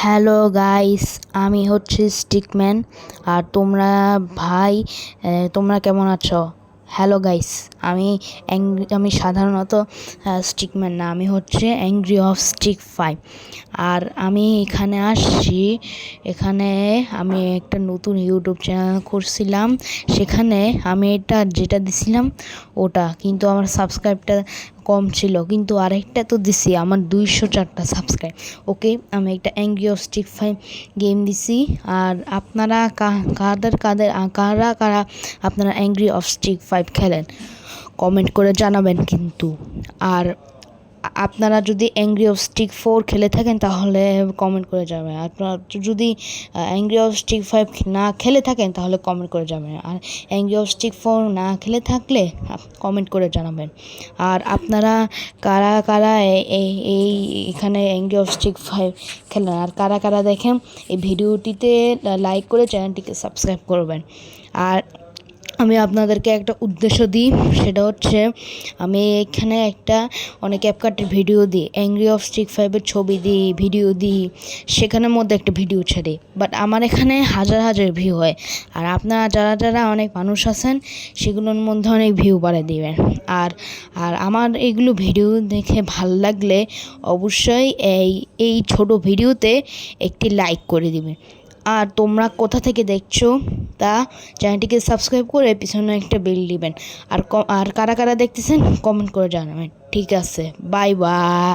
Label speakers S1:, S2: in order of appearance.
S1: Hello guys আমি হচ্ছে stickman আর তোমরা ভাই তোমরা কেমন আছো? হ্যালো গাইস আমি আমি সাধারণত স্টিকম্যান না। আমি হচ্ছে অ্যাংরি অফ স্টিক ফাইভ আর আমি এখানে আসছি, এখানে আমি একটা নতুন ইউটিউব চ্যানেল করছিলাম। সেখানে আমি এটা যেটা দিছিলাম, ওটা। কিন্তু আমার সাবস্ক্রাইবটা কম ছিল, কিন্তু আরেকটা তো দিছি, আমার দুইশো চারটা সাবস্ক্রাইব ওকে আমি একটা অ্যাঙ্গিও স্টিক ফাইভ গেম দিছি, আর আপনারা কাদের কাদের কারা কারা আপনারা অ্যাংগ্রি অফ স্টিক ফাইভ খেলেন কমেন্ট করে জানাবেন কিন্তু। আর আপনারা যদি অ্যাংরি অফ স্টিক ফোর খেলে থাকেন, তাহলে কমেন্ট করে যাবেন। আপনারা যদি অ্যাংরি অফ স্টিক ফাইভ না খেলে থাকেন, তাহলে কমেন্ট করে যাবেন। আর অ্যাংরি অফ স্টিক ফোর না খেলে থাকলে কমেন্ট করে জানাবেন। আর আপনারা কারা কারা এই এই, এখানে অ্যাংরি অফ স্টিক ফাইভ খেলেন, আর কারা কারা দেখেন এই ভিডিওটিতে লাইক করে চ্যানেলটিকে সাবস্ক্রাইব করবেন। আর আমি আপনাদেরকে একটা উদ্দেশ্য দিই, সেটা হচ্ছে আমি এখানে একটা অনেক অ্যাপকার্টের ভিডিও দিই অ্যাংরি অফ স্টিক ফাইভের ছবি দিই ভিডিও দিই, সেখানের মধ্যে একটা ভিডিও ছাড়ি। বাট আমার এখানে হাজার হাজার ভিউ হয়, আর আপনারা যারা যারা অনেক মানুষ আছেন, সেগুলোর মধ্যে অনেক ভিউ বাড়ায় দিবেন। আর আর আমার এগুলো ভিডিও দেখে ভালো লাগলে অবশ্যই এই এই ছোট ভিডিওতে একটি লাইক করে দিবেন। আর তোমরা কোথা থেকে দেখছ? তা চ্যানেলটিকে সাবস্ক্রাইব করে পিছনে একটা বেল দিবেন। আর আর কারা কারা দেখতেছেন কমেন্ট করে জানাবেন। ঠিক আছে বাই বাই